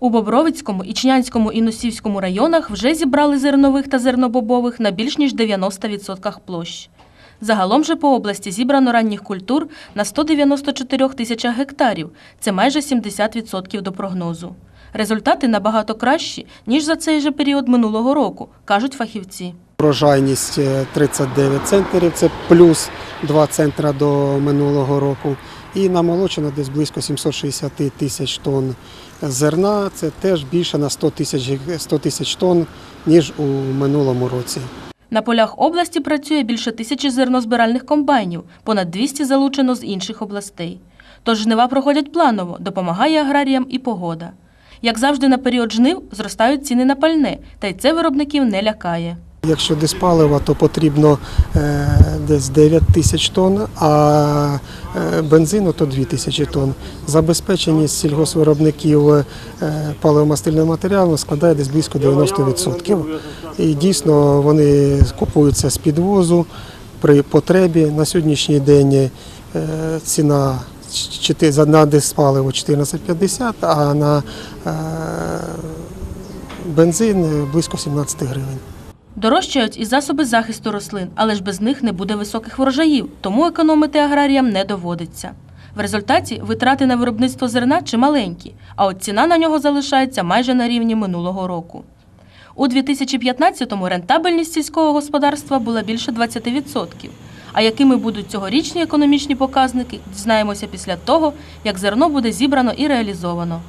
У Бобровицькому, Ічнянському і Носівському районах вже зібрали зернових та зернобобових на більш ніж 90% площ. Загалом же по області зібрано ранніх культур на 194 тисячах гектарів. Це майже 70% до прогнозу. Результати набагато кращі, ніж за цей же період минулого року, кажуть фахівці. Врожайність е, 39 центнерів, це плюс 2 центра до минулого року. І намолочено десь близько 760 тисяч тонн зерна. Це теж більше на 100 тисяч, 100 тисяч тонн, ніж у минулому році. На полях області працює більше тисячі зернозбиральних комбайнів, понад 200 залучено з інших областей. Тож жнива проходять планово, допомагає аграріям і погода. Як завжди, на період жнив зростають ціни на пальне, та й це виробників не лякає. Якщо диспалива, то потрібно е, десь 9 тисяч тонн, а е, бензину то 2 тисячі тонн. Забезпеченість сільгосвиробників е, паливомастильним матеріалом складає десь близько 90%. І дійсно вони купуються з підвозу при потребі. На сьогоднішній день ціна за- на диспаливо 14,50, а на бензин близько 17 гривень. Дорожчають і засоби захисту рослин, але ж без них не буде високих врожаїв, тому економити аграріям не доводиться. В результаті витрати на виробництво зерна чималенькі, а от ціна на нього залишається майже на рівні минулого року. У 2015-му рентабельність сільського господарства була більше 20%. А якими будуть цьогорічні економічні показники, дізнаємося після того, як зерно буде зібрано і реалізовано.